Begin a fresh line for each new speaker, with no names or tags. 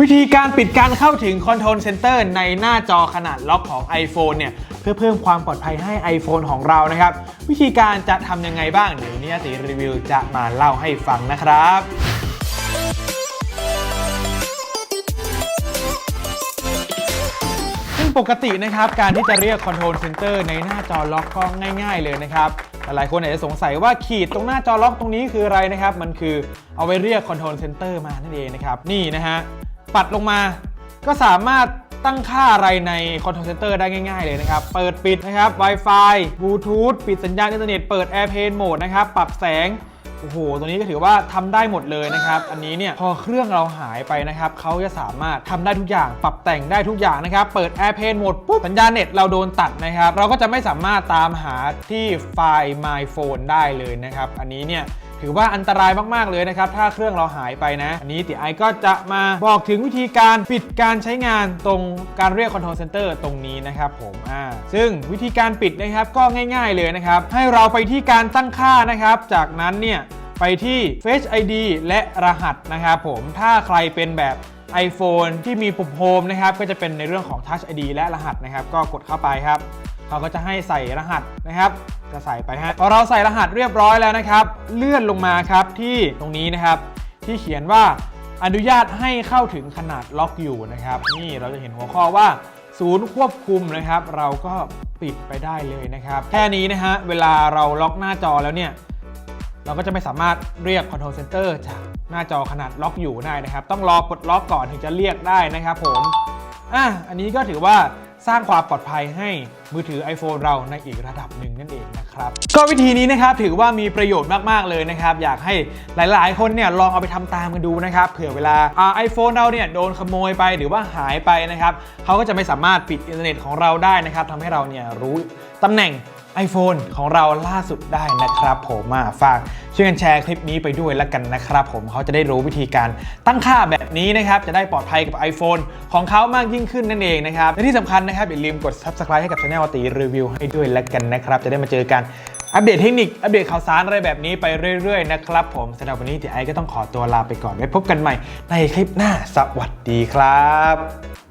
วิธีการปิดการเข้าถึง Control Center ในหน้าจอขนาดล็อกของ iPhone เนี่ยเพื่อเพิ่มความปลอดภัยให้ iPhone ของเรานะครับ วิธีการจะทำยังไงบ้าง เดี๋ยววนนี้อาติรีวิวจะมาเล่าให้ฟังนะครับซึ่งปกตินะครับการที่จะเรียก Control Center ในหน้าจอล็อกก็ง่าย ๆ เลยนะครับหลายคนอาจจะสงสัยว่าขีดตรงหน้าจอล็อกตรงนี้คืออะไรนะครับ มันคือเอาไว้เรียก Control Center มานั่นเองนะครับ นี่นะฮะ ปัดลงมา ก็สามารถตั้งค่าอะไรใน Control Center ได้ง่าย ๆ เลยนะครับ เปิดปิดนะครับ Wi-Fi Bluetooth ปิดสัญญาณอินเทอร์เน็ต เปิด Airplane Mode นะครับ ปรับแสง โอ้โห ตัวนี้ก็ถือว่าทำได้หมดเลยนะครับ อันนี้เนี่ยพอเครื่องเราหายไปนะครับ เขาจะสามารถทำได้ทุกอย่าง ปรับแต่งได้ทุกอย่างนะครับ เปิด Airplane Mode ปุ๊บ สัญญาณเน็ตเราโดนตัดนะครับ เราก็จะไม่สามารถตามหาที่ไฟล์ My Phone ได้เลยนะครับ อันนี้เนี่ย ถือว่าอันตรายมากๆเลยนะครับ ถ้าเครื่องเราหายไปนะ อันนี้ติไอก็จะมาบอกถึงวิธีการปิดการใช้งานตรงการเรียก Control Center ตรงนี้นะครับผมอ่าซึ่งวิธีการปิดนะครับก็ง่าย ๆเลยนะครับ ให้เราไปที่การตั้งค่านะครับ จากนั้นเนี่ยไปที่ Face ID และรหัสนะครับผมถ้าใครเป็นแบบ iPhone ที่มีปุ่มโฮมนะครับก็จะเป็นในเรื่องของ Touch ID และรหัสนะครับ ก็กดเข้าไปครับ เขาก็จะให้ใส่รหัสนะครับจะใส่ไปฮะพอเราใส่รหัสเรียบร้อยแล้วนะครับ เลื่อนลงมาครับที่ตรงนี้นะครับ ที่เขียนว่าอนุญาตให้เข้าถึงขนาดล็อกอยู่นะครับ นี่เราจะเห็นหัวข้อว่าศูนย์ควบคุมนะครับ เราก็ปิดไปได้เลยนะครับ แค่นี้นะฮะเวลาเราล็อกหน้าจอแล้วเนี่ยเราก็จะไม่สามารถเรียก Control Center จากหน้าจอขนาดล็อกอยู่ได้นะครับ ต้องรอปลดล็อกก่อนถึงจะเรียกได้นะครับผมอะอันนี้ก็ถือว่าสร้างความปลอดภัยให้มือถือ iPhone เราในอีกระดับหนึ่งนั่นเองนะครับ ก็วิธีนี้นะครับถือว่ามีประโยชน์มาก ๆ เลยนะครับ อยากให้หลายๆ คนเนี่ยลองเอาไปทำตามกันดูนะครับเผื่อเวลาไอโฟนเราเนี่ยโดนขโมยไปหรือว่าหายไปนะครับเขาก็จะไม่สามารถปิดอินเทอร์เน็ตของเราได้นะครับทำให้เราเนี่ยรู้ตำแหน่ง iPhone ของเราล่าสุดได้นะครับผมมาฝากช่วยกันแชร์คลิปนี้ไปด้วยแล้วกันนะครับผมเขาจะได้รู้วิธีการตั้งค่าแบบนี้นะครับ จะได้ปลอดภัยกับ iPhone ของเขามากยิ่งขึ้นนั่นเองนะครับและที่สำคัญนะครับอย่าลืมกด Subscribe ให้กับชตีรีวิวให้ด้วยแล้วกันนะครับ จะได้มาเจอกันอัปเดตเทคนิค อัปเดตข่าวสารอะไรแบบนี้ไปเรื่อยๆนะครับผมสำหรับวันนี้ทีไอก็ต้องขอตัวลาไปก่อนไว้พบกันใหม่ในคลิปหน้าสวัสดีครับ